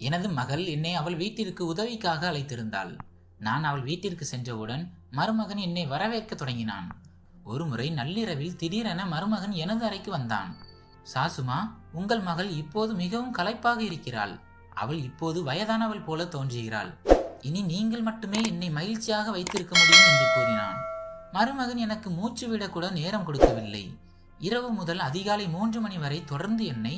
எனது மகள் என்னை அவள் வீட்டிற்கு உதவிக்காக அழைத்திருந்தாள். நான் அவள் வீட்டிற்கு சென்றவுடன் மருமகன் என்னை வரவேற்க தொடங்கினான். ஒருமுறை நள்ளிரவில் திடீரென மருமகன் எனது அறைக்கு வந்தான். சாசுமா உங்கள் மகள் இப்போது மிகவும் களைப்பாக இருக்கிறாள். அவள் இப்போது வயதானவள் போல தோன்றுகிறாள். இனி நீங்கள் மட்டுமே என்னை மகிழ்ச்சியாக வைத்திருக்க முடியும் என்று கூறினான். மருமகன் எனக்கு மூச்சு விடக்கூட நேரம் கொடுக்கவில்லை. இரவு முதல் அதிகாலை மூன்று மணி வரை தொடர்ந்து என்னை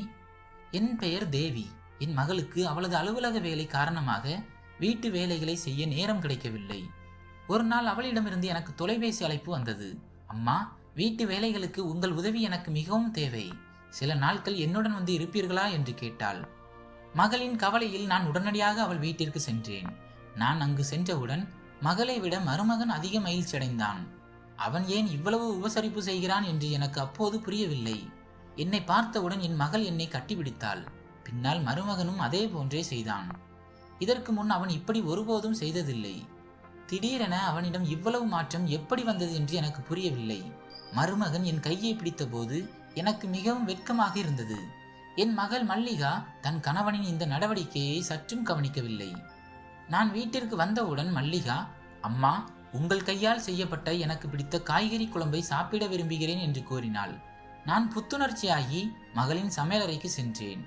என் பெயர் தேவி. என் மகளுக்கு அவளது அலுவலக வேலை காரணமாக வீட்டு வேலைகளை செய்ய நேரம் கிடைக்கவில்லை. ஒரு நாள் அவளிடமிருந்து எனக்கு தொலைபேசி அழைப்பு வந்தது. அம்மா வீட்டு வேலைகளுக்கு உங்கள் உதவி எனக்கு மிகவும் தேவை. சில நாட்கள் என்னுடன் வந்து இருப்பீர்களா? என்று கேட்டாள். மகளின் கவலையில் நான் உடனடியாக அவள் வீட்டிற்கு சென்றேன். நான் அங்கு சென்றவுடன் மகளை விட மருமகன் அதிக மகிழ்ச்சி அடைந்தான். அவன் ஏன் இவ்வளவு உபசரிப்பு செய்கிறான்? என்று எனக்கு அப்போது புரியவில்லை. என்னை பார்த்தவுடன் என் மகள் என்னை கட்டிப்பிடித்தாள். பின்னால் மருமகனும் அதே போன்றே செய்தான். இதற்கு முன் அவன் இப்படி ஒருபோதும் செய்ததில்லை. திடீரென அவனிடம் இவ்வளவு மாற்றம் எப்படி வந்தது என்று எனக்கு புரியவில்லை. மருமகன் என் கையை பிடித்தபோது எனக்கு மிகவும் வெட்கமாக இருந்தது. என் மகள் மல்லிகா தன் கணவனின் இந்த நடவடிக்கையை சற்றும் கவனிக்கவில்லை. நான் வீட்டிற்கு வந்தவுடன் மல்லிகா அம்மா உங்கள் கையால் செய்யப்பட்ட எனக்கு பிடித்த காய்கறி குழம்பை சாப்பிட விரும்புகிறேன் என்று கூறினாள். நான் புத்துணர்ச்சியாகி மகளின் சமையலறைக்கு சென்றேன்.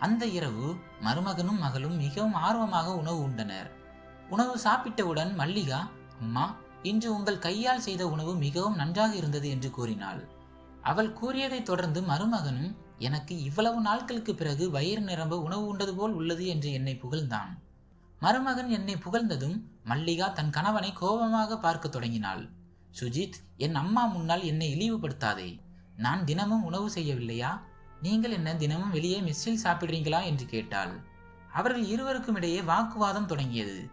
அந்த இரவு மருமகனும் மகளும் மிகவும் ஆர்வமாக உணவு உண்டனர். உணவு சாப்பிட்டவுடன் மல்லிகா அம்மா இன்று உங்கள் கையால் செய்த உணவு மிகவும் நன்றாக இருந்தது என்று கூறினாள். அவள் கூறியதைத் தொடர்ந்து மருமகனும் எனக்கு இவ்வளவு நாட்களுக்கு பிறகு வயிறு நிரம்ப உணவு உண்டது போல் உள்ளது என்று என்னை புகழ்ந்தான். மருமகன் என்னை புகழ்ந்ததும் மல்லிகா தன் கணவனை கோபமாக பார்க்க தொடங்கினாள். சுஜித் என் அம்மா முன்னால் என்னை இழிவுபடுத்தாதே. நான் தினமும் உணவு செய்யவில்லையா? நீங்கள் என்ன தினமும் வெளியே மெஸ்ஸில் சாப்பிடுறீங்களா என்று கேட்டாள். அவர்கள் இருவருக்கும் இடையே வாக்குவாதம் தொடங்கியது.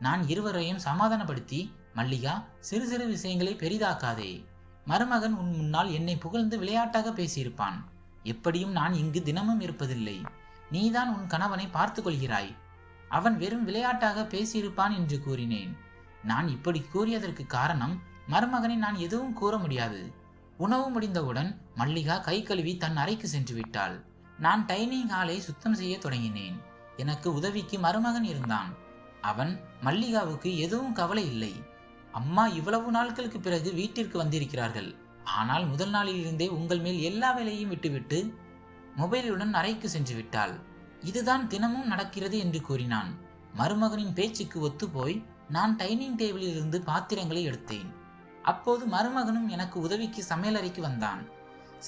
நான் இருவரையும் சமாதானப்படுத்தி மல்லிகா சிறு சிறு விஷயங்களை பெரிதாக்காதே. மருமகன் உன் முன்னால் என்னை புகழ்ந்து விளையாட்டாக பேசியிருப்பான். எப்படியும் நான் இங்கு தினமும் இருப்பதில்லை. நீதான் உன் கணவனை பார்த்து கொள்கிறாய் அவன் வெறும் விளையாட்டாக பேசியிருப்பான் என்று கூறினேன். நான் இப்படி கூறியதற்கு காரணம் மருமகனை நான் எதுவும் கூற முடியாது. உணவு முடிந்தவுடன் மல்லிகா கை கழுவி தன் அறைக்கு சென்று விட்டாள். நான் டைனிங் ஹாலை சுத்தம் செய்ய தொடங்கினேன். எனக்கு உதவிக்கு மருமகன் இருந்தான். அவன் மல்லிகாவுக்கு எதுவும் கவலை இல்லை. அம்மா இவ்வளவு நாட்களுக்கு பிறகு வீட்டிற்கு வந்திருக்கிறார்கள். ஆனால் முதல் நாளிலிருந்தே உங்கள் மேல் எல்லா வேலையும் விட்டுவிட்டு மொபைலுடன் அறைக்கு சென்று விட்டாள். இதுதான் தினமும் நடக்கிறது என்று கூறினான். மருமகனின் பேச்சுக்கு ஒத்துப்போய் நான் டைனிங் டேபிளில் இருந்து பாத்திரங்களை எடுத்தேன். அப்போது மருமகனும் எனக்கு உதவிக்கு சமையலறைக்கு வந்தான்.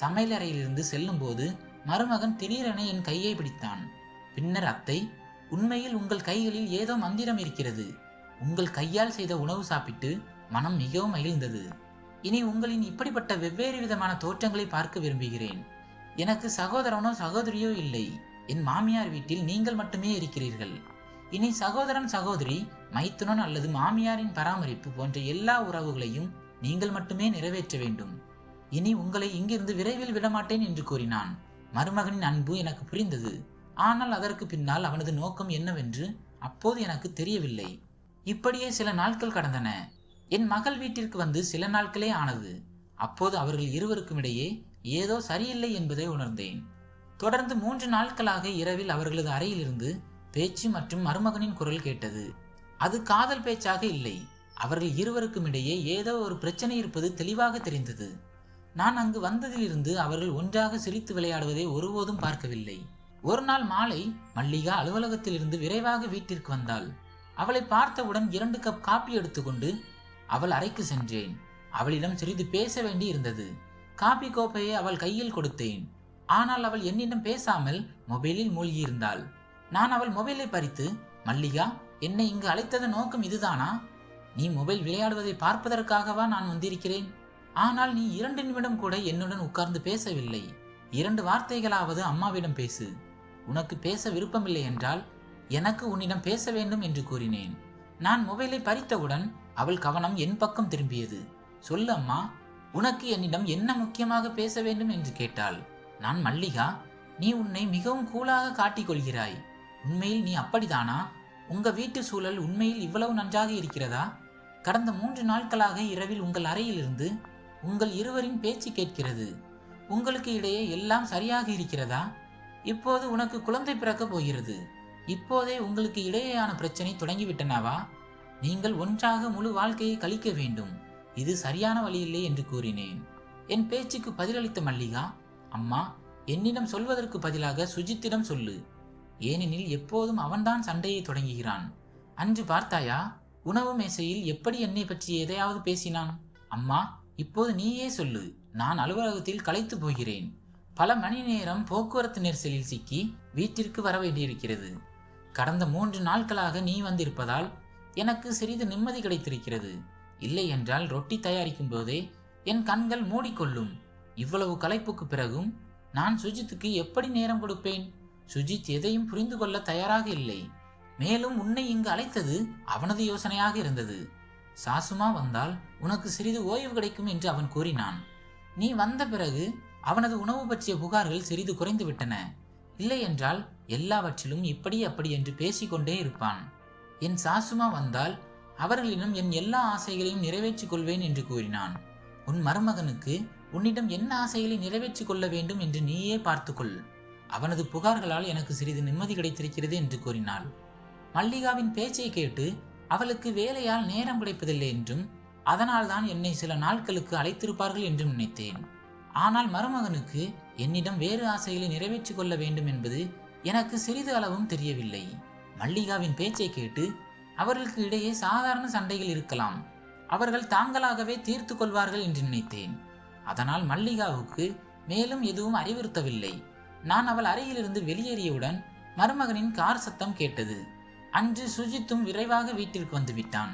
சமையலறையிலிருந்து செல்லும்போது மருமகன் திடீரென என் கையை பிடித்தான். பின்னர் அத்தை உண்மையில் உங்கள் கைகளில் ஏதோ மந்திரம் இருக்கிறது. உங்கள் கையால் செய்த உணவு சாப்பிட்டு மனம் மிகவும் மகிழ்ந்தது. இனி உங்களின் இப்படிப்பட்ட வெவ்வேறு விதமான தோற்றங்களை பார்க்க விரும்புகிறேன். எனக்கு சகோதரனோ சகோதரியோ இல்லை. என் மாமியார் வீட்டில் நீங்கள் மட்டுமே இருக்கிறீர்கள். இனி சகோதரன் சகோதரி மைத்துனன் அல்லது மாமியாரின் பராமரிப்பு போன்ற எல்லா உறவுகளையும் நீங்கள் மட்டுமே நிறைவேற்ற வேண்டும். இனி உங்களை இங்கிருந்து விரைவில் விடமாட்டேன் என்று கூறினான். மருமகனின் அன்பு எனக்கு புரிந்தது. ஆனால் அதற்கு பின்னால் அவனது நோக்கம் என்னவென்று அப்போது எனக்கு தெரியவில்லை. இப்படியே சில நாட்கள் கடந்தன. என் மகள் வீட்டிற்கு வந்து சில நாட்களே ஆனது. அப்போது அவர்கள் இருவருக்கும் இடையே ஏதோ சரியில்லை என்பதை உணர்ந்தேன். தொடர்ந்து மூன்று நாட்களாக இரவில் அவர்களது அறையிலிருந்து பேச்சு மற்றும் மருமகனின் குரல் கேட்டது. அது காதல் பேச்சாக இல்லை. அவர்கள் இருவருக்கும் இடையே ஏதோ ஒரு பிரச்சனை இருப்பது தெளிவாக தெரிந்தது. நான் அங்கு வந்ததிலிருந்து அவர்கள் ஒன்றாக சிரித்து விளையாடுவதை ஒருபோதும் பார்க்கவில்லை. ஒரு நாள் மாலை மல்லிகா அலுவலகத்திலிருந்து விரைவாக வீட்டிற்கு வந்தாள். அவளை பார்த்தவுடன் இரண்டு கப் காப்பி எடுத்துக்கொண்டு அவள் அறைக்கு சென்றேன். அவளிடம் சிறிது பேச வேண்டி இருந்தது. காப்பி கோப்பையை அவள் கையில் கொடுத்தேன். ஆனால் அவள் என்னிடம் பேசாமல் மொபைலில் மூழ்கியிருந்தாள். நான் அவள் மொபைலை பறித்து மல்லிகா என்னை இங்கு அழைத்தது நோக்கம் இதுதானா? நீ மொபைல் விளையாடுவதை பார்ப்பதற்காகவா நான் வந்திருக்கிறேன்? ஆனால் நீ இரண்டு நிமிடம் கூட என்னுடன் உட்கார்ந்து பேசவில்லை. இரண்டு வார்த்தைகளாவது அம்மாவிடம் பேசு. உனக்கு பேச விருப்பமில்லை என்றால் எனக்கு உன்னிடம் பேச வேண்டும் என்று கூறினேன். நான் மொபைலை பறித்தவுடன் அவள் கவனம் என் பக்கம் திரும்பியது. சொல்லு அம்மா உனக்கு என்னிடம் என்ன முக்கியமாக பேச வேண்டும்? என்று கேட்டாள். நான் மல்லிகா நீ உன்னை மிகவும் கூலாக காட்டிக் கொள்கிறாய். உண்மையில் நீ அப்படிதானா உங்கள் வீட்டு சூழல் உண்மையில் இவ்வளவு நன்றாக இருக்கிறதா? கடந்த மூன்று நாட்களாக இரவில் உங்கள் அறையிலிருந்து உங்கள் இருவரின் பேச்சு கேட்கிறது. உங்களுக்கு இடையே எல்லாம் சரியாக இருக்கிறதா? இப்போது உனக்கு குழந்தை பிறக்கப் போகிறது. இப்போதே உங்களுக்கு இடையேயான பிரச்சனை தொடங்கிவிட்டனவா? நீங்கள் ஒன்றாக முழு வாழ்க்கையை கழிக்க வேண்டும். இது சரியான வழியில்லை என்று கூறினேன். என் பேச்சுக்கு பதிலளித்த மல்லிகா அம்மா என்னிடம் சொல்வதற்கு பதிலாக சுஜித்திடம் சொல்லு. ஏனெனில் எப்போதும் அவன்தான் சண்டையை தொடங்குகிறான். அன்று பார்த்தாயா உணவு மேசையில் எப்படி என்னை பற்றி எதையாவது பேசினான்? அம்மா இப்போது நீயே சொல்லு நான் அலுவலகத்தில் களைத்து போகிறேன். பல மணி நேரம் போக்குவரத்து நெரிசலில் சிக்கி வீட்டிற்கு வர வேண்டியிருக்கிறது. கடந்த மூன்று நாட்களாக நீ வந்திருப்பதால் எனக்கு சிறிது நிம்மதி கிடைத்திருக்கிறது. இல்லை என்றால் ரொட்டி தயாரிக்கும் போதே என் கண்கள் மூடிக்கொள்ளும். இவ்வளவு களைப்புக்கு பிறகும் நான் சுஜித்துக்கு எப்படி நேரம் கொடுப்பேன்? சுஜித் எதையும் புரிந்து கொள்ள தயாராக இல்லை. மேலும் உன்னை இங்கு அழைத்தது அவனது யோசனையாக இருந்தது. சாசுமா வந்தால் உனக்கு சிறிது ஓய்வு கிடைக்கும் என்று அவன் கூறினான். நீ வந்த பிறகு அவனது உணவு பற்றிய புகார்கள் சிறிது குறைந்து விட்டன. இல்லை என்றால் எல்லாவற்றிலும் இப்படி அப்படி என்று பேசிக்கொண்டே இருப்பான். என் சாசுமா வந்தால் அவர்களிடம் என் எல்லா ஆசைகளையும் நிறைவேற்றிக் கொள்வேன் என்று கூறினான். உன் மருமகனுக்கு உன்னிடம் என்ன ஆசைகளை நிறைவேற்றிக் கொள்ள வேண்டும் என்று நீயே பார்த்துக்கொள் அவனது புகார்களால் எனக்கு சிறிது நிம்மதி கிடைத்திருக்கிறது என்று கூறினாள். மல்லிகாவின் பேச்சை கேட்டு அவளுக்கு வேலையால் நேரம் கிடைப்பதில்லை என்றும் அதனால்தான் என்னை சில நாட்களுக்கு அழைத்திருப்பார்கள் என்றும் நினைத்தேன். ஆனால் மருமகனுக்கு என்னிடம் வேறு ஆசைகளை நிறைவேற்றிக் கொள்ள வேண்டும் என்பது எனக்கு சிறிது அளவும் தெரியவில்லை. மல்லிகாவின் பேச்சை கேட்டு அவர்களுக்கு இடையே சாதாரண சண்டைகள் இருக்கலாம். அவர்கள் தாங்களாகவே தீர்த்து கொள்வார்கள் என்று நினைத்தேன். அதனால் மல்லிகாவுக்கு மேலும் எதுவும் அறிவுறுத்தவில்லை. நான் அவள் அறையிலிருந்து வெளியேறியவுடன் மருமகனின் கார் சத்தம் கேட்டது. அன்று சுஜித்தும் விரைவாக வீட்டிற்கு வந்துவிட்டான்.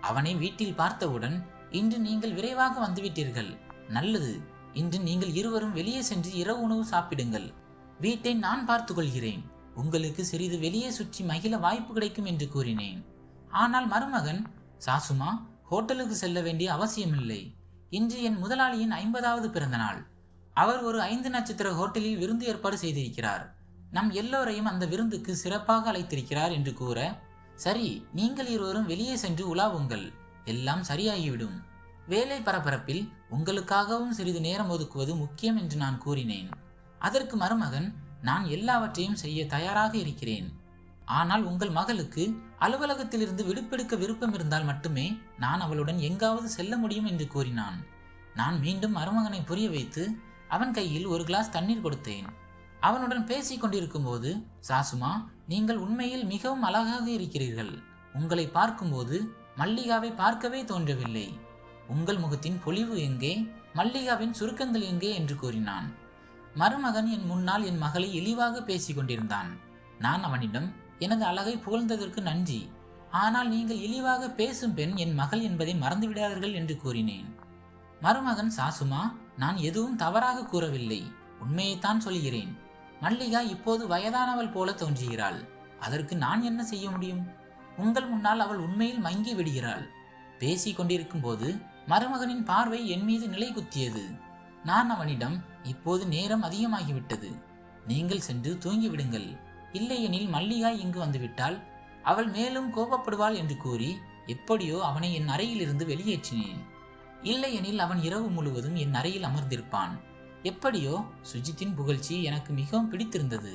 அவனை வீட்டில் பார்த்தவுடன் இன்று நீங்கள் விரைவாக வந்துவிட்டீர்கள். நல்லது. இன்று நீங்கள் இருவரும் வெளியே சென்று இரவு உணவு சாப்பிடுங்கள். வீட்டை நான் பார்த்துக்கொள்கிறேன். உங்களுக்கு சிறிது வெளியே சுற்றி மகிழ வாய்ப்பு கிடைக்கும் என்று கூறினேன். ஆனால் மருமகன் சாசுமா ஹோட்டலுக்கு செல்ல வேண்டிய அவசியமில்லை. இன்று என் முதலாளியின் ஐம்பதாவது பிறந்தநாள். அவர் ஒரு ஐந்து நட்சத்திர ஹோட்டலில் விருந்து ஏற்பாடு செய்திருக்கிறார். நம் எல்லோரையும் அந்த விருந்துக்கு சிறப்பாக அழைத்திருக்கிறார் என்று கூற சரி நீங்கள் இருவரும் வெளியே சென்று உலாவுங்கள் எல்லாம் சரியாகிவிடும். வேலை பரபரப்பில் உங்களுக்காகவும் சிறிது நேரம் ஒதுக்குவது முக்கியம் என்று நான் கூறினேன். அதற்கு மருமகன் நான் எல்லாவற்றையும் செய்ய தயாராக இருக்கிறேன். ஆனால் உங்கள் மகளுக்கு அலுவலகத்திலிருந்து விடுப்பெடுக்க விருப்பம் இருந்தால் மட்டுமே நான் அவளுடன் எங்காவது செல்ல முடியும் என்று கூறினான். நான் மீண்டும் மருமகனை புரிய வைத்து அவன் கையில் ஒரு கிளாஸ் தண்ணீர் கொடுத்தேன். அவனுடன் பேசிக் கொண்டிருக்கும் போது சாசுமா நீங்கள் உண்மையில் மிகவும் அழகாக இருக்கிறீர்கள். உங்களை பார்க்கும்போது மல்லிகாவை பார்க்கவே தோன்றவில்லை. உங்கள் முகத்தின் பொலிவு எங்கே? மல்லிகாவின் சுருக்கங்கள் எங்கே? என்று கூறினான். மருமகன் என் முன்னால் என் மகளை இழிவாக பேசிக் கொண்டிருந்தான். நான் அவனிடம் எனது அழகை புகழ்ந்ததற்கு நன்றி. ஆனால் நீங்கள் இழிவாக பேசும் பெண் என் மகள் என்பதை மறந்துவிடாதீர்கள் என்று கூறினேன். மருமகன் சாசுமா நான் எதுவும் தவறாக கூறவில்லை. உண்மையைத்தான் சொல்கிறேன். மல்லிகா இப்போது வயதானவள் போல தோன்றுகிறாள். அதற்கு நான் என்ன செய்ய முடியும்? உங்கள் முன்னால் அவள் உண்மையில் மங்கி விடுகிறாள். பேசிக் கொண்டிருக்கும் போது மருமகனின் பார்வை என் மீது நிலை குத்தியது. நான் அவனிடம் இப்போது நேரம் அதிகமாகிவிட்டது. நீங்கள் சென்று தூங்கிவிடுங்கள். இல்லையெனில் மல்லிகா இங்கு வந்துவிட்டால் அவள் மேலும் கோபப்படுவாள் என்று கூறி எப்படியோ அவனை என் அறையிலிருந்து வெளியேற்றினேன். இல்லையெனில் அவன் இரவு முழுவதும் என் அறையில் அமர்ந்திருப்பான். எப்படியோ? சுஜித்தின் புகழ்ச்சி எனக்கு மிகவும் பிடித்திருந்தது.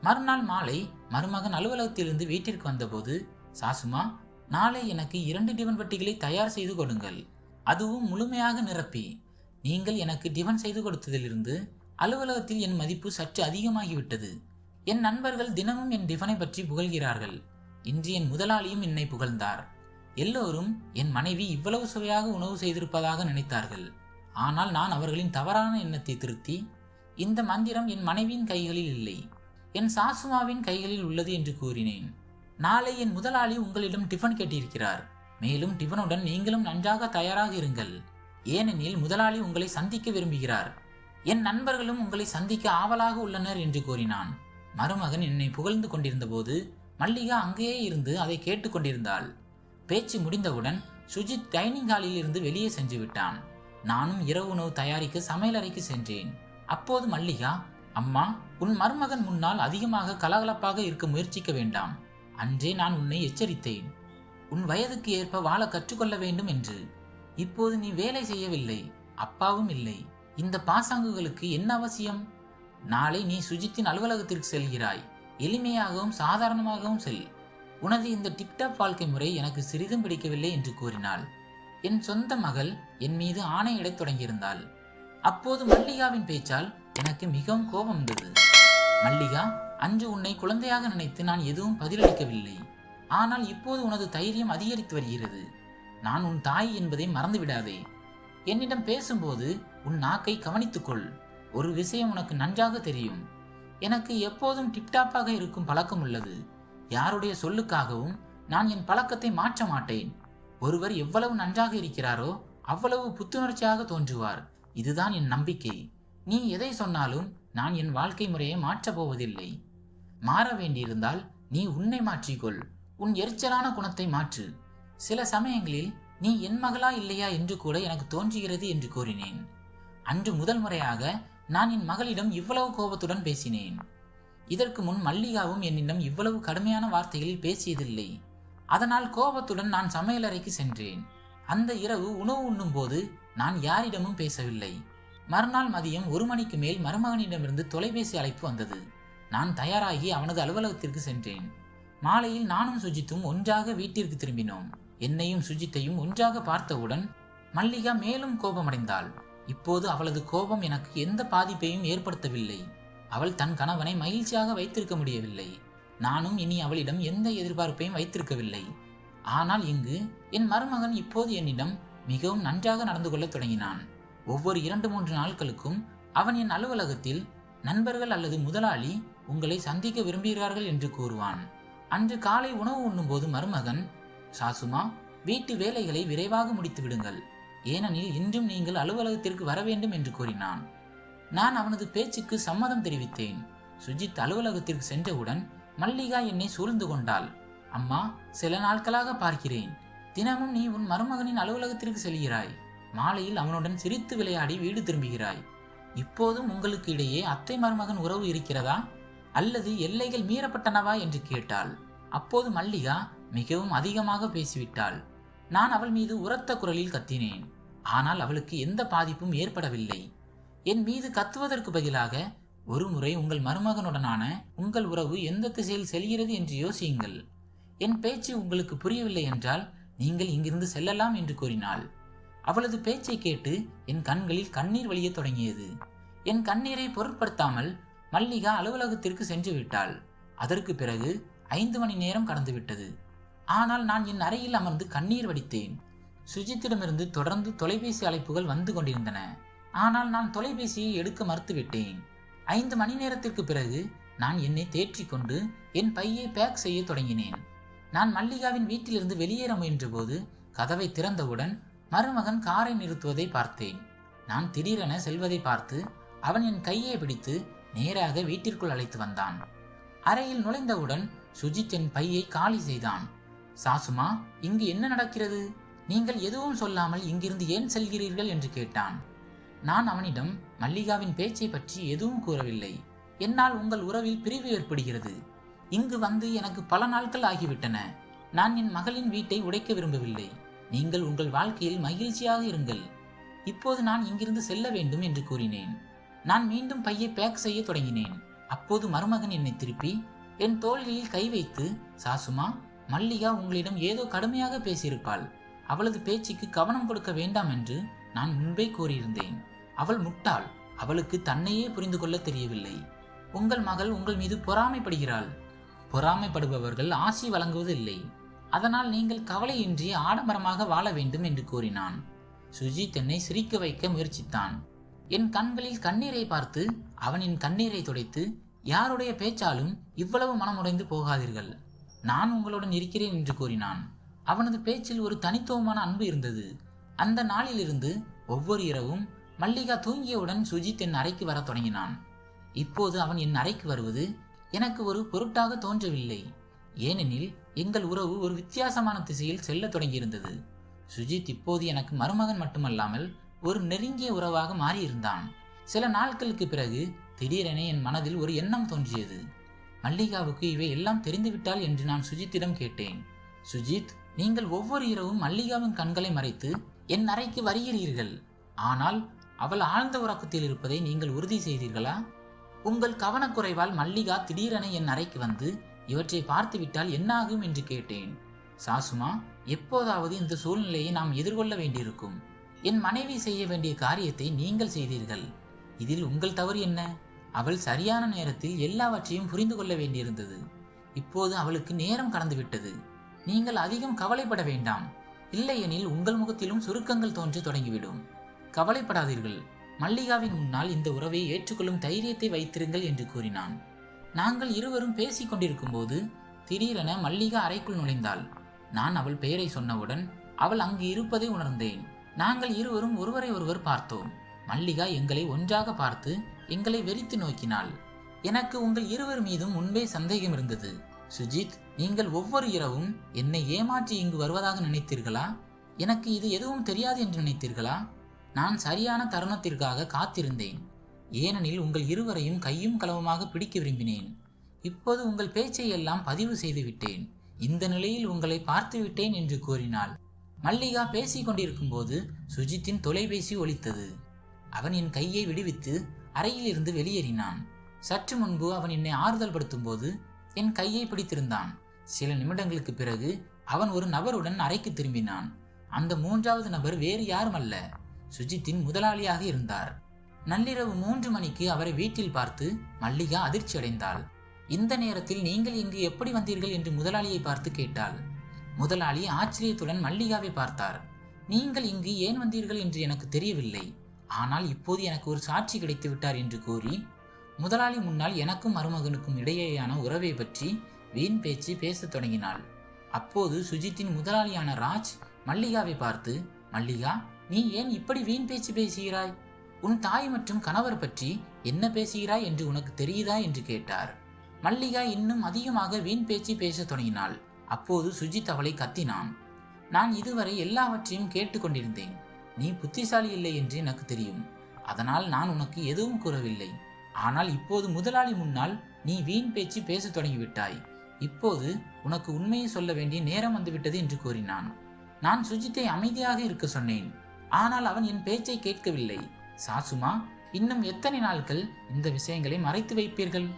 மறுநாள் மாலை மருமகன் அலுவலகத்திலிருந்து வீட்டிற்கு வந்தபோது சாசுமா நாளை எனக்கு இரண்டு டிவன் வட்டிகளை தயார் செய்து கொடுங்கள். அதுவும் முழுமையாக நிரப்பி. நீங்கள் எனக்கு டிவன் செய்து கொடுத்ததிலிருந்து அலுவலகத்தில் என் மதிப்பு சற்று அதிகமாகிவிட்டது. என் நண்பர்கள் தினமும் என் டிஃபனை பற்றி புகழ்கிறார்கள். இன்று என் முதலாளியும் என்னை புகழ்ந்தார். எல்லோரும் என் மனைவி இவ்வளவு சுவையாக உணவு செய்திருப்பதாக நினைத்தார்கள். ஆனால் நான் அவர்களின் தவறான எண்ணத்தை திருத்தி இந்த மந்திரம் என் மனைவியின் கைகளில் இல்லை என் சாசுமாவின் கைகளில் உள்ளது என்று கூறினேன். நாளை என் முதலாளி உங்களிடம் டிஃபன் கேட்டிருக்கிறார். மேலும் டிஃபனுடன் நீங்களும் நன்றாக தயாராக இருங்கள். ஏனெனில் முதலாளி உங்களை சந்திக்க விரும்புகிறார். என் நண்பர்களும் உங்களை சந்திக்க ஆவலாக உள்ளனர் என்று கூறினான். மருமகன் என்னை புகழ்ந்து கொண்டிருந்தபோது மல்லிகா அங்கேயே இருந்து அதை கேட்டுக்கொண்டிருந்தாள். பேச்சு முடிந்தவுடன் சுஜித் டைனிங் ஹாலில் இருந்து வெளியே சென்று விட்டான். நானும் இரவு உணவு தயாரிக்க சமையலறைக்கு சென்றேன். அப்போது மல்லிகா அம்மா உன் மருமகன் முன்னால் அதிகமாக கலகலப்பாக இருக்க முயற்சிக்க வேண்டாம். அன்றே நான் உன்னை எச்சரித்தேன். உன் வயதுக்கு ஏற்ப வாழ கற்றுக்கொள்ள வேண்டும் என்று. இப்போது நீ வேலை செய்யவில்லை. அப்பாவும் இல்லை. இந்த பாசாங்குகளுக்கு என்ன அவசியம்? நாளை நீ சுஜித்தின் அலுவலகத்திற்கு செல்கிறாய். எளிமையாகவும் சாதாரணமாகவும் செல். உனது இந்த டிக்டாக் வாழ்க்கை முறை எனக்கு சிறிதும் பிடிக்கவில்லை என்று கூறினாள். என் சொந்த மகள் என் மீது ஆணையிடத் தொடங்கியிருந்தாள். அப்போது மல்லிகாவின் பேச்சால் எனக்கு மிகவும் கோபம் வந்தது. மல்லிகா அன்று உன்னை குழந்தையாக நினைத்து நான் எதுவும் பதிலளிக்கவில்லை. ஆனால் இப்போது உனது தைரியம் அதிகரித்து வருகிறது. நான் உன் தாய் என்பதை மறந்துவிடாதே. என்னிடம் பேசும்போது உன் நாக்கை கவனித்துக்கொள். ஒரு விஷயம் உனக்கு நன்றாக தெரியும். எனக்கு எப்போதும் டிப்டாப்பாக இருக்கும் பழக்கம் உள்ளது. யாருடைய சொல்லுக்காகவும் நான் என் பழக்கத்தை மாற்ற மாட்டேன். ஒருவர் எவ்வளவு நன்றாக இருக்கிறாரோ அவ்வளவு புத்துணர்ச்சியாக தோன்றுவார். இதுதான் என் நம்பிக்கை. நீ எதை சொன்னாலும் நான் என் வாழ்க்கை முறையை மாற்றப் போவதில்லை. மாற வேண்டியிருந்தால் நீ உன்னை மாற்றிக்கொள். உன் எரிச்சலான குணத்தை மாற்று. சில சமயங்களில் நீ என் மகளா இல்லையா என்று கூட எனக்கு தோன்றுகிறது என்று கூறினேன். அன்று முதல் முறையாக நான் என் மகளிடம் இவ்வளவு கோபத்துடன் பேசினேன். இதற்கு முன் மல்லிகாவும் என்னிடம் இவ்வளவு கடுமையான வார்த்தைகளில் பேசியதில்லை. அதனால் கோபத்துடன் நான் சமையலறைக்கு சென்றேன். அந்த இரவு உணவு உண்ணும்போது நான் யாரிடமும் பேசவில்லை. மறுநாள் மதியம் ஒரு மணிக்கு மேல் மருமகனிடமிருந்து தொலைபேசி அழைப்பு வந்தது. நான் தயாராகி அவனது அலுவலகத்திற்கு சென்றேன். மாலையில் நானும் சுஜித்தும் ஒன்றாக வீட்டிற்கு திரும்பினோம். என்னையும் சுஜித்தையும் ஒன்றாக பார்த்தவுடன் மல்லிகா மேலும் கோபமடைந்தாள். இப்போது அவளது கோபம் எனக்கு எந்த பாதிப்பையும் ஏற்படுத்தவில்லை. அவள் தன் கணவனை மகிழ்ச்சியாக வைத்திருக்க முடியவில்லை. நானும் இனி அவளிடம் எந்த எதிர்பார்ப்பையும் வைத்திருக்கவில்லை. ஆனால் இங்கு என் மருமகன் இப்போது என்னிடம் மிகவும் நன்றாக நடந்து கொள்ளத் தொடங்கினான். ஒவ்வொரு இரண்டு மூன்று நாட்களுக்கும் அவன் என் அலுவலகத்தில் நண்பர்கள் அல்லது முதலாளி உங்களை சந்திக்க விரும்புகிறார்கள் என்று கூறுவான். அன்று காலை உணவு உண்ணும்போது மருமகன் சாசுமா வீட்டு வேலைகளை விரைவாக முடித்து விடுங்கள் ஏனெனில் இன்றும் நீங்கள் அலுவலகத்திற்கு வர வேண்டும் என்று கூறினான். நான் அவனது பேச்சுக்கு சம்மதம் தெரிவித்தேன். சுஜித் அலுவலகத்திற்கு சென்றவுடன் மல்லிகா என்னை சூழ்ந்து கொண்டாள். அம்மா சில நாட்களாக பார்க்கிறேன். தினமும் நீ உன் மருமகனின் அலுவலகத்திற்கு செல்கிறாய். மாலையில் அவனுடன் சிரித்து விளையாடி வீடு திரும்புகிறாய். இப்போதும் உங்களுக்கு இடையே அத்தை மருமகன் உறவு இருக்கிறதா? அல்லது எல்லைகள் மீறப்பட்டனவா என்று கேட்டாள். அப்போது மல்லிகா மிகவும் அதிகமாக பேசிவிட்டாள். நான் அவள் மீது உரத்த குரலில் கத்தினேன். ஆனால் அவளுக்கு எந்த பாதிப்பும் ஏற்படவில்லை. என் மீது கத்துவதற்கு பதிலாக ஒருமுறை உங்கள் மருமகனுடனான உங்கள் உறவு எந்த திசையில் செல்கிறது என்று யோசியுங்கள். என் பேச்சு உங்களுக்கு புரியவில்லை என்றால் நீங்கள் இங்கிருந்து செல்லலாம் என்று கூறினாள். அவளது பேச்சை கேட்டு என் கண்களில் கண்ணீர் வழியத் தொடங்கியது. என் கண்ணீரை பொருட்படுத்தாமல் மல்லிகா அலுவலகத்திற்கு சென்று விட்டாள். அதற்கு பிறகு ஐந்து மணி நேரம் கடந்துவிட்டது ஆனால் நான் என் அறையில் அமர்ந்து கண்ணீர் வடித்தேன். சுஜித்திடமிருந்து தொடர்ந்து தொலைபேசி அழைப்புகள் வந்து கொண்டிருந்தன. ஆனால் நான் தொலைபேசியை எடுக்க மறுத்துவிட்டேன். ஐந்து மணி நேரத்திற்கு பிறகு நான் என்னை தேற்றிக்கொண்டு என் பையை பேக் செய்ய தொடங்கினேன். நான் மல்லிகாவின் வீட்டிலிருந்து வெளியேற முயன்றபோது கதவை திறந்தவுடன் மருமகன் காரை நிறுத்துவதை பார்த்தேன். நான் திடீரென செல்வதை பார்த்து அவன் என் கையை பிடித்து நேராக வீட்டிற்குள் அழைத்து வந்தான். அறையில் நுழைந்தவுடன் சுஜித் என் பையை காலி செய்தான். சாசுமா இங்கு என்ன நடக்கிறது? நீங்கள் எதுவும் சொல்லாமல் இங்கிருந்து ஏன் செல்கிறீர்கள்? என்று கேட்டான். நான் அவனிடம் மல்லிகாவின் பேச்சை பற்றி எதுவும் கூறவில்லை. என்னால் உங்கள் உறவில் பிரிவு ஏற்படுகிறது. இங்கு வந்து எனக்கு பல நாட்கள் ஆகிவிட்டன. நான் என் மகளின் வீட்டை உடைக்க விரும்பவில்லை. நீங்கள் உங்கள் வாழ்க்கையில் மகிழ்ச்சியாக இருங்கள். இப்போது நான் இங்கிருந்து செல்ல வேண்டும் என்று கூறினேன். நான் மீண்டும் பையை பேக் செய்ய தொடங்கினேன். அப்போது மருமகன் என்னை திருப்பி என் தோள்களில் கை வைத்து சாசுமா மல்லிகா உங்களிடம் ஏதோ கடுமையாக பேசியிருப்பாள். அவளது பேச்சுக்கு கவனம் கொடுக்க வேண்டாம் என்று நான் முன்பே கூறியிருந்தேன். அவள் முட்டாள். அவளுக்கு தன்னையே புரிந்து கொள்ள தெரியவில்லை. உங்கள் மகள் உங்கள் மீது பொறாமைப்படுகிறாள். பொறாமைப்படுபவர்கள் ஆசி வழங்குவதில்லை. அதனால் நீங்கள் கவலையின்றி ஆடம்பரமாக வாழ வேண்டும் என்று கூறினான். சுஜித் என்னை சிரிக்க வைக்க முயற்சித்தான். என் கண்களில் கண்ணீரை பார்த்து அவனின் கண்ணீரை துடைத்து யாருடைய பேச்சாலும் இவ்வளவு மனமுடைந்து போகாதீர்கள். நான் உங்களுடன் இருக்கிறேன் என்று கூறினான். அவனது பேச்சில் ஒரு தனித்துவமான அன்பு இருந்தது. அந்த நாளிலிருந்து ஒவ்வொரு இரவும் மல்லிகா தூங்கியவுடன் சுஜித் என் அறைக்கு வரத் தொடங்கினான். இப்போது அவன் என் அறைக்கு வருவது எனக்கு ஒரு பொருட்டாக தோன்றவில்லை. ஏனெனில் எங்கள் உறவு ஒரு வித்தியாசமான திசையில் செல்ல தொடங்கியிருந்தது. சுஜித் இப்போது எனக்கு மருமகன் மட்டுமல்லாமல் ஒரு நெருங்கிய உறவாக மாறியிருந்தான். சில நாட்களுக்கு பிறகு திடீரென என் மனதில் ஒரு எண்ணம் தோன்றியது. மல்லிகாவுக்கு இவை எல்லாம் தெரிந்துவிட்டால் என்று நான் சுஜித்திடம் கேட்டேன். சுஜித் நீங்கள் ஒவ்வொரு இரவும் மல்லிகாவின் கண்களை மறைத்து என் அறைக்கு வருகிறீர்கள். ஆனால் அவள் ஆழ்ந்த உறக்கத்தில் இருப்பதை நீங்கள் உறுதி செய்தீர்களா? உங்கள் கவனக்குறைவால் மல்லிகா திடீரென என் அறைக்கு வந்து இவற்றை பார்த்துவிட்டால் என்னாகும் என்று கேட்டேன். சாசுமா எப்போதாவது இந்த சூழ்நிலையை நாம் எதிர்கொள்ள வேண்டியிருக்கும். என் மனைவி செய்ய வேண்டிய காரியத்தை நீங்கள் செய்தீர்கள். இதில் உங்கள் தவறு என்ன? அவள் சரியான நேரத்தில் எல்லாவற்றையும் புரிந்து கொள்ள வேண்டியிருந்தது. இப்போது அவளுக்கு நேரம் கடந்துவிட்டது. நீங்கள் அதிகம் கவலைப்பட வேண்டாம். இல்லையெனில் உங்கள் முகத்திலும் சுருக்கங்கள் தோன்ற தொடங்கிவிடும். கவலைப்படாதீர்கள். மல்லிகாவின் முன்னால் இந்த உறவை ஏற்றுக்கொள்ளும் தைரியத்தை வைத்திருங்கள் என்று கூறினான். நாங்கள் இருவரும் பேசிக் கொண்டிருக்கும் போது திடீரென மல்லிகா அறைக்குள் நுழைந்தாள். நான் அவள் பெயரை சொன்னவுடன் அவள் அங்கு இருப்பதை உணர்ந்தேன். நாங்கள் இருவரும் ஒருவரை ஒருவர் பார்த்தோம். மல்லிகா எங்களை ஒன்றாக பார்த்து எங்களை வெறித்து நோக்கினாள். எனக்கு உங்கள் இருவர் மீதும் முன்பே சந்தேகம் இருந்தது. சுஜித் நீங்கள் ஒவ்வொரு இரவும் என்னை ஏமாற்றி இங்கு வருவதாக நினைத்தீர்களா? எனக்கு இது எதுவும் தெரியாது என்று நினைத்தீர்களா? நான் சரியான தருணத்திற்காக காத்திருந்தேன். ஏனெனில் உங்கள் இருவரையும் கையும் களவுமாக பிடிக்க விரும்பினேன். இப்போது உங்கள் பேச்சை எல்லாம் பதிவு செய்து விட்டேன். இந்த நிலையில் உங்களை பார்த்து விட்டேன் என்று கூறினாள். மல்லிகா பேசிக் கொண்டிருக்கும் போது சுஜித்தின் தொலைபேசி ஒலித்தது. அவன் என் கையை விடுவித்து அறையிலிருந்து வெளியேறினான். சற்று முன்பு அவன் என்னை ஆறுதல் படுத்தும் போது என் கையை பிடித்திருந்தான். சில நிமிடங்களுக்கு பிறகு அவன் ஒரு நபருடன் அறைக்கு திரும்பினான். அந்த மூன்றாவது நபர் வேறு யாரும் அல்ல சுஜித்தின் முதலாளியாக இருந்தார். நள்ளிரவு மூன்று மணிக்கு அவரை வீட்டில் பார்த்து மல்லிகா அதிர்ச்சி அடைந்தாள். இந்த நேரத்தில் நீங்கள் இங்கு எப்படி வந்தீர்கள் என்று முதலாளியை பார்த்து கேட்டாள். முதலாளி ஆச்சரியத்துடன் மல்லிகாவை பார்த்தார். நீங்கள் இங்கு ஏன் வந்தீர்கள் என்று எனக்கு தெரியவில்லை. ஆனால் இப்போது எனக்கு ஒரு சாட்சி கிடைத்து விட்டார் என்று கூறி முதலாளி முன்னால் எனக்கும் மருமகனுக்கும் இடையேயான உறவை பற்றி வீண் பேச்சு பேசத் தொடங்கினாள். அப்போது சுஜித்தின் முதலாளியான ராஜ் மல்லிகாவை பார்த்து மல்லிகா நீ ஏன் இப்படி வீண் பேச்சு பேசுகிறாய்? உன் தாய் மற்றும் கணவர் பற்றி என்ன பேசுகிறாய் என்று உனக்கு தெரியுதா என்று கேட்டார். மல்லிகா இன்னும் அதிகமாக வீண் பேச்சு பேசத் தொடங்கினாள். அப்போது சுஜித் அவளை கத்தினான். நான் இதுவரை எல்லாவற்றையும் கேட்டுக்கொண்டிருந்தேன் நீ புத்திசாலி இல்லை என்று எனக்கு தெரியும். அதனால் நான் உனக்கு எதுவும் கூறவில்லை. ஆனால் இப்போது முதலாளி முன்னால் நீ வீண் பேச்சு பேசத் தொடங்கிவிட்டாய். இப்போது உனக்கு உண்மையை சொல்ல வேண்டிய நேரம் வந்துவிட்டது என்று கூறினான். நான் சுஜித்தை அமைதியாக இருக்க சொன்னேன். ஆனால் அவன் என் பேச்சை கேட்கவில்லை. சாசுமா இன்னும் எத்தனை நாட்கள் இந்த விஷயங்களை மறைத்து வைப்பீர்கள்?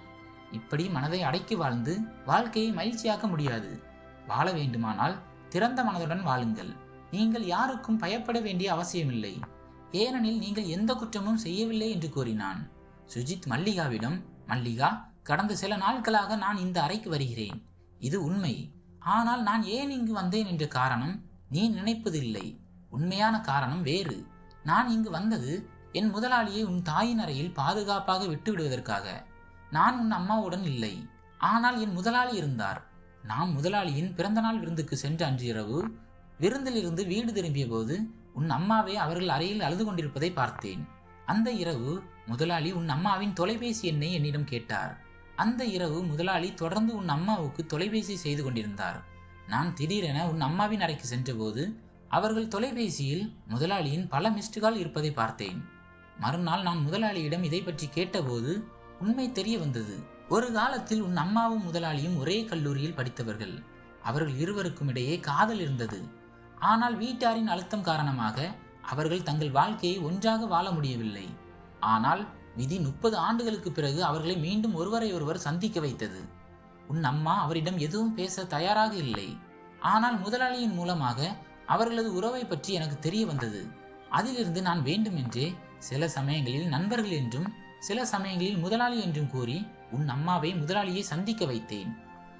இப்படி மனதை அடக்கி வாழ்ந்து வாழ்க்கையை மகிழ்ச்சியாக்க முடியாது. வாழ வேண்டுமானால் திறந்த மனதுடன் வாழுங்கள். நீங்கள் யாருக்கும் பயப்பட வேண்டிய அவசியமில்லை. ஏனெனில் நீங்கள் எந்த குற்றமும் செய்யவில்லை என்று கூறினான். சுஜித் மல்லிகாவிடம் மல்லிகா கடந்த சில நாட்களாக நான் இந்த அறைக்கு வருகிறேன். இது உண்மை. ஆனால் நான் ஏன் இங்கு வந்தேன்? என்ற காரணம் நீ நினைப்பதில்லை. உண்மையான காரணம் வேறு. நான் இங்கு வந்தது என் முதலாளியை உன் தாயின் அறையில் பாதுகாப்பாக விட்டு விடுவதற்காக நான் உன் அம்மாவுடன் இல்லை. ஆனால் என் முதலாளி இருந்தார். நாம் முதலாளியின் பிறந்தநாள் விருந்துக்கு சென்ற அன்று இரவு விருந்திலிருந்து வீடு திரும்பிய போது உன் அம்மாவை அவர்கள் அறையில் அழுது கொண்டிருப்பதை பார்த்தேன். அந்த இரவு முதலாளி உன் அம்மாவின் தொலைபேசி எண்ணை என்னிடம் கேட்டார். அந்த இரவு முதலாளி தொடர்ந்து உன் அம்மாவுக்கு தொலைபேசி செய்து கொண்டிருந்தார். நான் திடீரென உன் அம்மாவின் அறைக்கு சென்றபோது அவர்கள் தொலைபேசியில் முதலாளியின் பல மிஸ்டுகால் இருப்பதை பார்த்தேன். மறுநாள் நான் முதலாளியிடம் இதை பற்றி கேட்டபோது உண்மை தெரிய வந்தது. ஒரு காலத்தில் உன் அம்மாவும் முதலாளியும் ஒரே கல்லூரியில் படித்தவர்கள். அவர்கள் இருவருக்கும் இடையே காதல் இருந்தது. ஆனால் வீட்டாரின் அழுத்தம் காரணமாக அவர்கள் தங்கள் வாழ்க்கையை ஒன்றாக வாழ முடியவில்லை. ஆனால் விதி முப்பது ஆண்டுகளுக்கு பிறகு அவர்களை மீண்டும் ஒருவரை ஒருவர் சந்திக்க வைத்தது. உன் அம்மா அவரிடம் எதுவும் பேச தயாராக இல்லை. ஆனால் முதலாளியின் மூலமாக அவர்களது உறவை பற்றி எனக்கு தெரிய வந்தது. அதிலிருந்து நான் வேண்டுமென்றே சில சமயங்களில் நண்பர்கள் என்றும் சில சமயங்களில் முதலாளி என்றும் கூறி உன் அம்மாவை முதலாளியை சந்திக்க வைத்தேன்.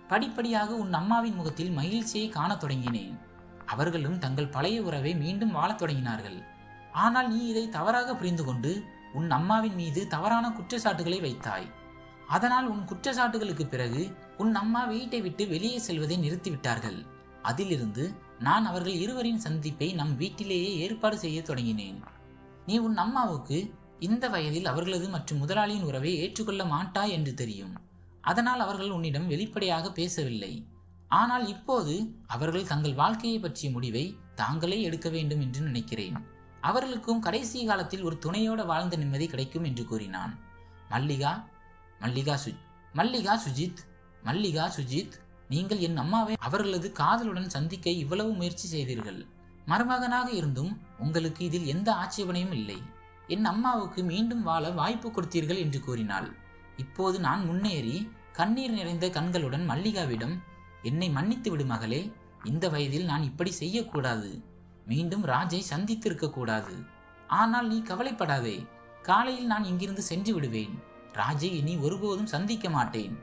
படிப்படியாக உன் அம்மாவின் முகத்தில் மகிழ்ச்சியை காணத் தொடங்கினேன். அவர்களும் தங்கள் பழைய உறவை மீண்டும் வாழத் தொடங்கினார்கள். ஆனால் நீ இதை தவறாக புரிந்து கொண்டு உன் அம்மாவின் மீது தவறான குற்றச்சாட்டுகளை வைத்தாய். அதனால் உன் குற்றச்சாட்டுகளுக்கு பிறகு உன் அம்மா வீட்டை விட்டு வெளியே செல்வதை நிறுத்திவிட்டார்கள். அதிலிருந்து நான் அவர்கள் இருவரின் சந்திப்பை நம் வீட்டிலேயே ஏற்பாடு செய்ய தொடங்கினேன். நீ உன் அம்மாவுக்கு இந்த வயதில் அவர்களது மற்றும் முதலாளியின் உறவை ஏற்றுக்கொள்ள மாட்டாய் என்று தெரியும். அதனால் அவர்கள் உன்னிடம் வெளிப்படையாக பேசவில்லை. ஆனால் இப்போது அவர்கள் தங்கள் வாழ்க்கையை பற்றிய முடிவை தாங்களே எடுக்க வேண்டும் என்று நினைக்கிறேன். அவர்களுக்கும் கடைசி காலத்தில் ஒரு துணையோட வாழ்ந்த நிம்மதி கிடைக்கும் என்று கூறினான். மல்லிகா மல்லிகா சு மல்லிகா சுஜித் மல்லிகா சுஜித் நீங்கள் என் அம்மாவை அவர்களது காதலுடன் சந்திக்க இவ்வளவு முயற்சி செய்தீர்கள். மருமகனாக இருந்தும் உங்களுக்கு இதில் எந்த ஆட்சேபனையும் இல்லை. என் அம்மாவுக்கு மீண்டும் வாழ வாய்ப்பு கொடுத்தீர்கள் என்று கூறினாள். இப்போது நான் முன்னேறி கண்ணீர் நிறைந்த கண்களுடன் மல்லிகாவிடம் என்னை மன்னித்து விடு மகளே இந்த வயதில் நான் இப்படி செய்யக்கூடாது. மீண்டும் ராஜை சந்தித்திருக்க கூடாது. ஆனால் நீ கவலைப்படாதே காலையில் நான் இங்கிருந்து சென்று விடுவேன். ராஜை இனி ஒருபோதும் சந்திக்க மாட்டேன்.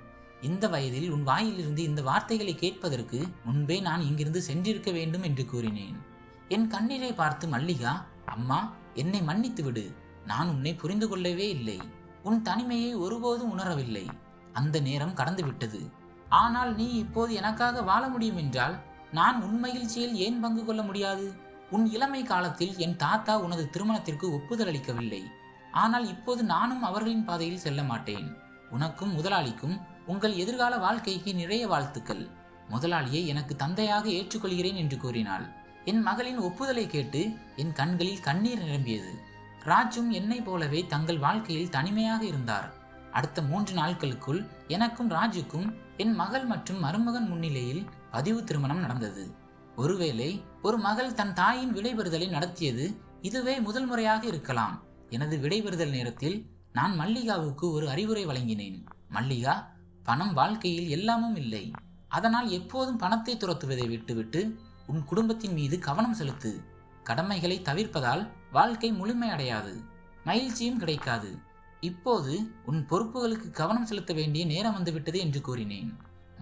இந்த வயதில் உன் வாயிலிருந்து இந்த வார்த்தைகளை கேட்பதற்கு முன்பே நான் இங்கிருந்து சென்றிருக்க வேண்டும் என்று கூறினேன். என் கண்ணீரை பார்த்து மல்லிகா அம்மா என்னை மன்னித்து விடு. நான் உன்னை புரிந்து கொள்ளவே இல்லை. உன் தனிமையை ஒருபோதும் உணரவில்லை. அந்த நேரம் கடந்து விட்டது ஆனால் நீ இப்போது எனக்காக வாழ முடியும் என்றால் நான் உன் மகிழ்ச்சியில் ஏன் பங்கு கொள்ள முடியாது? உன் இளமை காலத்தில் என் தாத்தா உனது திருமணத்திற்கு ஒப்புதல் அளிக்கவில்லை. ஆனால் இப்போது நானும் அவர்களின் பாதையில் செல்ல மாட்டேன். உனக்கும் முதலாளிக்கும் உங்கள் எதிர்கால வாழ்க்கைக்கு நிறைய வாழ்த்துக்கள். முதலாளியை எனக்கு தந்தையாக ஏற்றுக்கொள்கிறேன் என்று கூறினாள். என் மகளின் ஒப்புதலை கேட்டு என் கண்களில் கண்ணீர் நிரம்பியது. ராஜும் என்னை போலவே தங்கள் வாழ்க்கையில் தனிமையாக இருந்தார். அடுத்த மூன்று நாட்களுக்குள் எனக்கும் ராஜுக்கும் என் மகள் மற்றும் மருமகன் முன்னிலையில் பதிவு திருமணம் நடந்தது. ஒருவேளை ஒரு மகள் தன் தாயின் விடைபெறுதலை நடத்தியது இதுவே முதல் முறையாக இருக்கலாம். எனது விடைபெறுதல் நேரத்தில் நான் மல்லிகாவுக்கு ஒரு அறிவுரை வழங்கினேன். மல்லிகா பணம் வாழ்க்கையில் எல்லாமும் இல்லை. அதனால் எப்போதும் பணத்தை துரத்துவதை விட்டுவிட்டு உன் குடும்பத்தின் மீது கவனம் செலுத்து. கடமைகளை தவிர்ப்பதால் வாழ்க்கை முழுமையடையாது மகிழ்ச்சியும் கிடைக்காது. இப்போது உன் பொறுப்புகளுக்கு கவனம் செலுத்த வேண்டிய நேரம் வந்துவிட்டது என்று கூறினேன்.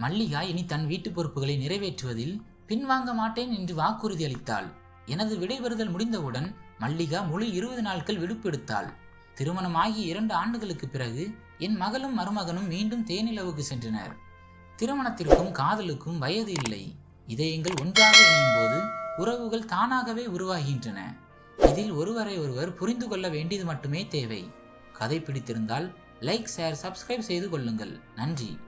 மல்லிகா இனி தன் வீட்டு பொறுப்புகளை நிறைவேற்றுவதில் பின்வாங்க மாட்டேன் என்று வாக்குறுதி அளித்தாள். எனது விடைபெறுதல் முடிந்தவுடன் மல்லிகா முழு இருபது நாட்கள் விடுப்பு எடுத்தாள். திருமணமாகி இரண்டு ஆண்டுகளுக்கு பிறகு என் மகளும் மருமகனும் மீண்டும் தேனிலவுக்கு சென்றனர். திருமணத்திற்கும் காதலுக்கும் வயது இல்லை. இதயங்கள் ஒன்றாக இணையும் போது உறவுகள் தானாகவே உருவாகின்றன. இதில் ஒருவரை ஒருவர் புரிந்து கொள்ள வேண்டியது மட்டுமே தேவை. கதை பிடித்திருந்தால் லைக் ஷேர் சப்ஸ்கிரைப் செய்து கொள்ளுங்கள். நன்றி.